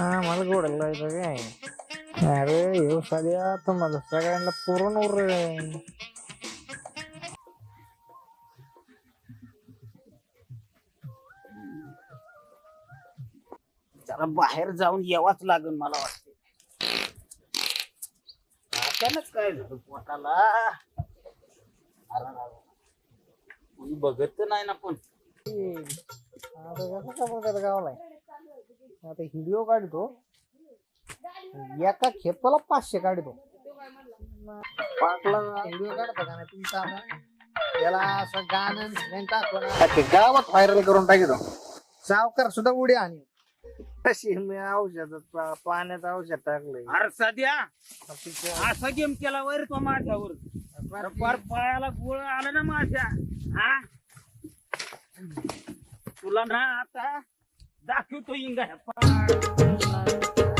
हा मला गोडायला लावायचं काय? अरे येऊ साध्या तुम्हाला सगळ्यांना पुरण उर जरा बाहेर जाऊन यावाच लागेल मला वाटते. अचानक काय झालं पोटाला. कोणी बघत तर नाही ना पण गावाला आता व्हिडिओ काढतो. एका खेपाला पाचशे काढतो. पाटला व्हिडिओ काढता का नाही तुमचा आता? याला असं गाणं अख्खे गावात व्हायरल करून टाकितो. सावकार सुद्धा उडी आणि तशी मी औषध पाण्यात औषध टाकलंय. अरे सध्या? असा गेम केला वैर तो माझ्यावर. अरे पार पायाला गोळ आला ना माझ्या. हा? तुला ना आता દાખ્યું તો ઈંગા